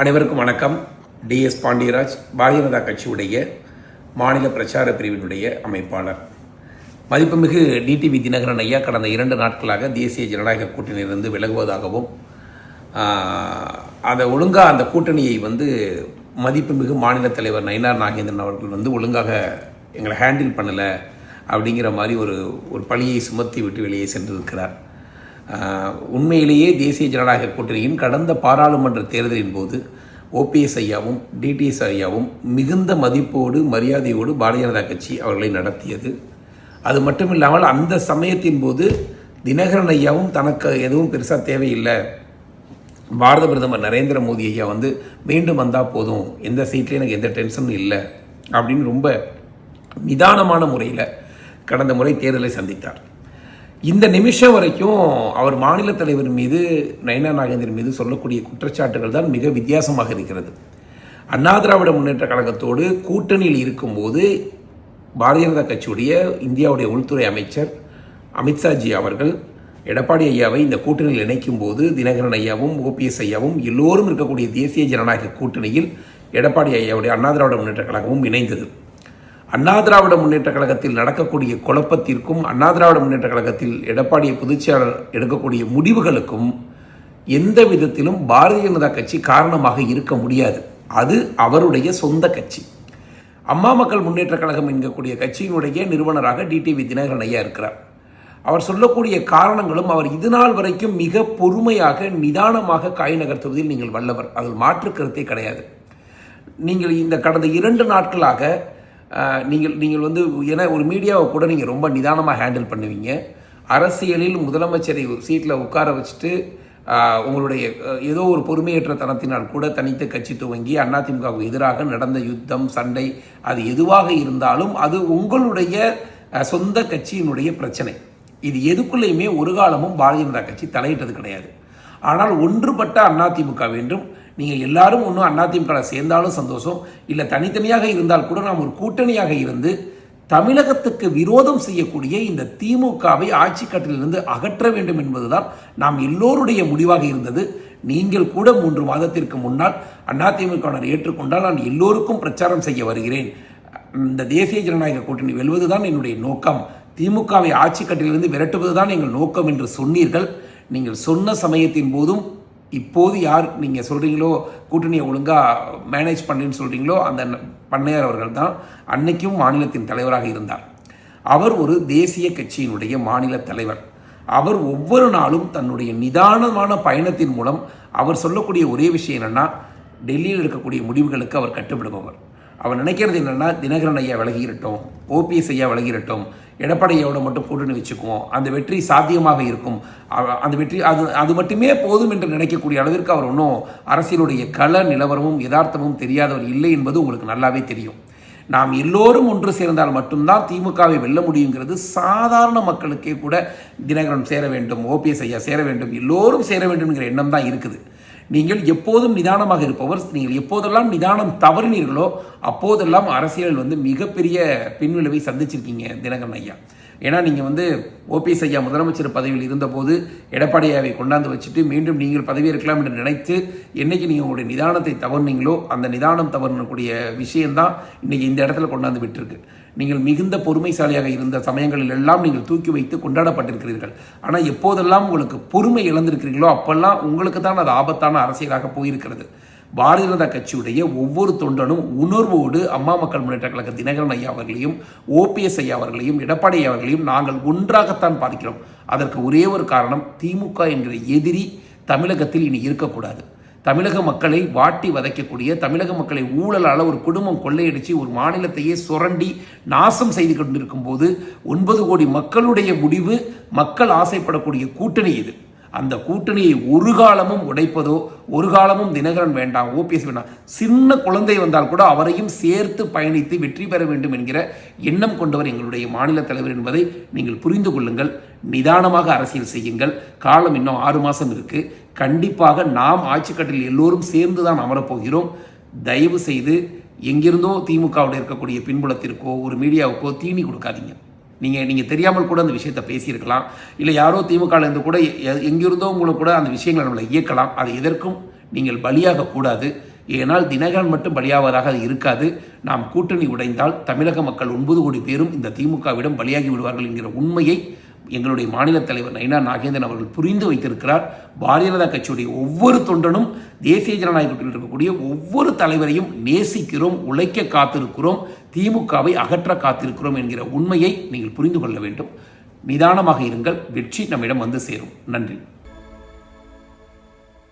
அனைவருக்கும் வணக்கம். டிஎஸ் பாண்டியராஜ் பாரதிய ஜனதா கட்சியுடைய மாநில பிரச்சார பிரிவினுடைய அமைப்பாளர். மதிப்புமிகு டிடிவி தினகரன் ஐயா கடந்த இரண்டு நாட்களாக தேசிய ஜனநாயக கூட்டணியிலிருந்து விலகுவதாகவும் அதை ஒழுங்காக அந்த கூட்டணியை வந்து மதிப்புமிகு மாநில தலைவர் நயினார் நாகேந்திரன் அவர்கள் வந்து ஒழுங்காக எங்களை ஹேண்டில் பண்ணலை அப்படிங்கிற மாதிரி ஒரு ஒரு பழியை சுமத்தி விட்டு வெளியே சென்றிருக்கிறார். உண்மையிலேயே தேசிய ஜனநாயக கூட்டணியின் கடந்த பாராளுமன்ற தேர்தலின் போது ஓபிஎஸ் ஐயாவும் டிடிஎஸ் ஐயாவும் மிகுந்த மதிப்போடு மரியாதையோடு பாரதிய ஜனதா கட்சி அவர்களை நடத்தியது. அது மட்டும் இல்லாமல் அந்த சமயத்தின் போது தினகரன் ஐயாவும் தனக்கு எதுவும் பெருசாக தேவையில்லை. பாரத பிரதமர் நரேந்திர மோடி ஐயா வந்து மீண்டும் வந்தால் போதும் எந்த சீட்லேயும் எனக்கு எந்த டென்ஷனும் இல்லை அப்படின்னு ரொம்ப நிதானமான முறையில் கடந்த முறை தேர்தலை சந்தித்தார். இந்த நிமிஷம் வரைக்கும் அவர் மாநில தலைவர் மீது நயனா நாகேந்திரன் மீது சொல்லக்கூடிய குற்றச்சாட்டுகள் தான் மிக வித்தியாசமாக இருக்கிறது. அண்ணா திராவிட முன்னேற்ற கழகத்தோடு கூட்டணியில் இருக்கும்போது பாரதிய ஜனதா கட்சியுடைய இந்தியாவுடைய உள்துறை அமைச்சர் அமித்ஷாஜி அவர்கள் எடப்பாடி ஐயாவை இந்த கூட்டணியில் இணைக்கும் போது தினகரன் ஐயாவும் ஓபிஎஸ் ஐயாவும் எல்லோரும் இருக்கக்கூடிய தேசிய ஜனநாயக கூட்டணியில் எடப்பாடி ஐயாவுடைய அண்ணா திராவிட முன்னேற்ற கழகமும் இணைந்தது. அண்ணா திராவிட முன்னேற்ற கழகத்தில் நடக்கக்கூடிய குழப்பத்திற்கும் அண்ணா திராவிட முன்னேற்ற கழகத்தில் எடப்பாடியை பொதுச்செயலாளர் எடுக்கக்கூடிய முடிவுகளுக்கும் எந்த விதத்திலும் பாரதிய ஜனதா கட்சி காரணமாக இருக்க முடியாது. அது அவருடைய சொந்த கட்சி. அம்மா மக்கள் முன்னேற்ற கழகம் என்கக்கூடிய கட்சியினுடைய நிறுவனராக டிடிவி தினகரன் ஐயா இருக்கிறார். அவர் சொல்லக்கூடிய காரணங்களும் அவர் இதுநாள் வரைக்கும் மிக பொறுமையாக நிதானமாக காய் நகர்த்துவதில் நீங்கள் வல்லவர். அதில் மாற்று கருத்தே கிடையாது. நீங்கள் இந்த கடந்த இரண்டு நாட்களாக நீங்கள் நீங்கள் வந்து ஏன்னா ஒரு மீடியாவை கூட நீங்கள் ரொம்ப நிதானமாக ஹேண்டில் பண்ணுவீங்க. அரசியலில் முதலமைச்சரை சீட்டில் உட்கார வச்சுட்டு உங்களுடைய ஏதோ ஒரு பொறுமையற்ற தனத்தினால் கூட தனித்து கட்சி துவங்கி அதிமுகவுக்கு எதிராக நடந்த யுத்தம் சண்டை அது எதுவாக இருந்தாலும் அது உங்களுடைய சொந்த கட்சியினுடைய பிரச்சனை. இது எதுக்குள்ளேயுமே ஒரு காலமும் பாரதிய ஜனதா கட்சி தலையிட்டது கிடையாது. ஆனால் ஒன்றுபட்ட அதிமுக வேண்டும் நீங்கள் எல்லாரும் ஒன்றும் அதிமுக சேர்ந்தாலும் சந்தோஷம். இல்லை தனித்தனியாக இருந்தால் கூட நாம் ஒரு கூட்டணியாக இருந்து தமிழகத்துக்கு விரோதம் செய்யக்கூடிய இந்த திமுகவை ஆட்சி கட்டிலிருந்து அகற்ற வேண்டும் என்பதுதான் நாம் எல்லோருடைய முடிவாக இருந்தது. நீங்கள் கூட மூன்று மாதத்திற்கு முன்னால் அதிமுகவினர் ஏற்றுக்கொண்டால் நான் எல்லோருக்கும் பிரச்சாரம் செய்ய வருகிறேன். இந்த தேசிய ஜனநாயக கூட்டணி வெல்வதுதான் என்னுடைய நோக்கம். திமுகவை ஆட்சி கட்டிலிருந்து விரட்டுவதுதான் எங்கள் நோக்கம் என்று சொன்னீர்கள். நீங்கள் சொன்ன சமயத்தின் போதும் இப்போது யார் நீங்கள் சொல்கிறீங்களோ கூட்டணியை ஒழுங்காக மேனேஜ் பண்ணுன்னு சொல்கிறீங்களோ அந்த பண்ணையார் அவர்கள் தான் அன்னைக்கும் மாநிலத்தின் தலைவராக இருந்தார். அவர் ஒரு தேசிய கட்சியினுடைய மாநில தலைவர். அவர் ஒவ்வொரு நாளும் தன்னுடைய நிதானமான பயணத்தின் மூலம் அவர் சொல்லக்கூடிய ஒரே விஷயம் என்னன்னா டெல்லியில் இருக்கக்கூடிய முடிவுகளுக்கு அவர் கட்டுப்படுபவர். அவர் நினைக்கிறது என்னென்னா தினகரன் ஐயா விலகிரட்டும் ஓபிஎஸ் ஐயா விலகிரட்டும் எடப்பாடியோட மட்டும் கூட்டணி வச்சுக்குவோம் அந்த வெற்றி சாத்தியமாக இருக்கும். அந்த வெற்றி அது அது மட்டுமே போதும் என்று நினைக்கக்கூடிய அளவிற்கு அவர் ஒன்றும் அரசியலுடைய கள நிலவரமும் யதார்த்தமும் தெரியாதவர் இல்லை என்பது உங்களுக்கு நல்லாவே தெரியும். நாம் எல்லோரும் ஒன்று சேர்ந்தால் மட்டும்தான் திமுகவை வெல்ல முடியுங்கிறது சாதாரண மக்களுக்கே கூட தினகரன் சேர வேண்டும் ஓபிஎஸ் ஐயா சேர வேண்டும் எல்லோரும் சேர வேண்டும்ங்கிற எண்ணம் தான் இருக்குது. நீங்கள் எப்போதும் நிதானமாக இருப்பவர் நீங்கள் எப்போதெல்லாம் நிதானம் தவறினீர்களோ அப்போதெல்லாம் அரசியல் வந்து மிகப்பெரிய பின்விளைவை சந்திச்சிருக்கீங்க தினகரன் ஐயா. ஏன்னா நீங்கள் வந்து ஓபிஎஸ் ஐயா முதலமைச்சர் பதவியில் இருந்தபோது எடப்பாடியாவை கொண்டாந்து வச்சுட்டு மீண்டும் நீங்கள் பதவி இருக்கலாம் என்று நினைத்து என்றைக்கு நீங்கள் உங்களுடைய நிதானத்தை தவறுனீங்களோ அந்த நிதானம் தவறக்கூடிய விஷயம்தான் இன்றைக்கி இந்த இடத்துல கொண்டாந்து விட்டுருக்கு. நீங்கள் மிகுந்த பொறுமைசாலியாக இருந்த சமயங்களில் எல்லாம் நீங்கள் தூக்கி வைத்து கொண்டாடப்பட்டிருக்கிறீர்கள். ஆனால் எப்போதெல்லாம் உங்களுக்கு பொறுமை இழந்திருக்கிறீர்களோ அப்பெல்லாம் உங்களுக்கு தான் அது ஆபத்தான அரசியலாக போயிருக்கிறது. பாரதிய ஜனதா கட்சியுடைய ஒவ்வொரு தொண்டனும் உணர்வோடு அம்மா மக்கள் முன்னேற்ற கழக தினகரன் ஐயா அவர்களையும் ஓபிஎஸ் ஐயா அவர்களையும் எடப்பாடி அவர்களையும் நாங்கள் ஒன்றாகத்தான் பார்க்கிறோம். அதற்கு ஒரே ஒரு காரணம் திமுக என்கிற எதிரி தமிழகத்தில் இனி இருக்கக்கூடாது. தமிழக மக்களை வாட்டி வதைக்கக்கூடிய தமிழக மக்களை ஊழலால் ஒரு குடும்பம் கொள்ளையடித்து ஒரு மாநிலத்தையே சுரண்டி நாசம் செய்து கொண்டிருக்கும் போது ஒன்பது கோடி மக்களுடைய முடிவு மக்கள் ஆசைப்படக்கூடிய கூட்டணி இது. அந்த கூட்டணியை ஒரு காலமும் உடைப்பதோ ஒரு காலமும் தினகரன் வேண்டாம் ஓபிஎஸ் வேண்டாம். சின்ன குழந்தை வந்தால் கூட அவரையும் சேர்த்து பயணித்து வெற்றி பெற வேண்டும் என்கிற எண்ணம் கொண்டவர் எங்களுடைய மாநில தலைவர் என்பதை நீங்கள் புரிந்து கொள்ளுங்கள். நிதானமாக அரசியல் செய்யுங்கள். காலம் இன்னும் ஆறு மாதம் இருக்கு. கண்டிப்பாக நாம் ஆட்சிக்கட்டில் எல்லோரும் சேர்ந்து தான் அமரப்போகிறோம். தயவு செய்து எங்கிருந்தோ திமுகவில் இருக்கக்கூடிய பின்புலத்திற்கோ ஒரு மீடியாவுக்கோ தீனி கொடுக்காதீங்க. நீங்கள் நீங்கள் தெரியாமல் கூட அந்த விஷயத்தை பேசியிருக்கலாம். இல்லை யாரோ திமுகவில் இருந்து கூட எ- எங்கிருந்தோ உங்களை கூட அந்த விஷயங்களை நம்மளை இயக்கலாம். அது எதற்கும் நீங்கள் பலியாக கூடாது. ஏனால் தினகரன் மட்டும் பலியாவதாக அது இருக்காது. நாம் கூட்டணி உடைந்தால் தமிழக மக்கள் ஒன்பது கோடி பேரும் இந்த திமுகவிடம் பலியாகி விடுவார்கள் என்கிற உண்மையை எங்களுடைய மாநில தலைவர் நயினா நாகேந்திரன் அவர்கள் புரிந்து வைத்திருக்கிறார். பாரதிய ஜனதா கட்சியுடைய ஒவ்வொரு தொண்டனும் தேசிய ஜனநாயக இருக்கக்கூடிய ஒவ்வொரு தலைவரையும் நேசிக்கிறோம் உழைக்க காத்திருக்கிறோம் திமுகவை அகற்ற காத்திருக்கிறோம் என்கிற உண்மையை நீங்கள் புரிந்து கொள்ள வேண்டும். நிதானமாக இருங்கள் வெற்றி நம்மிடம் வந்து சேரும். நன்றி.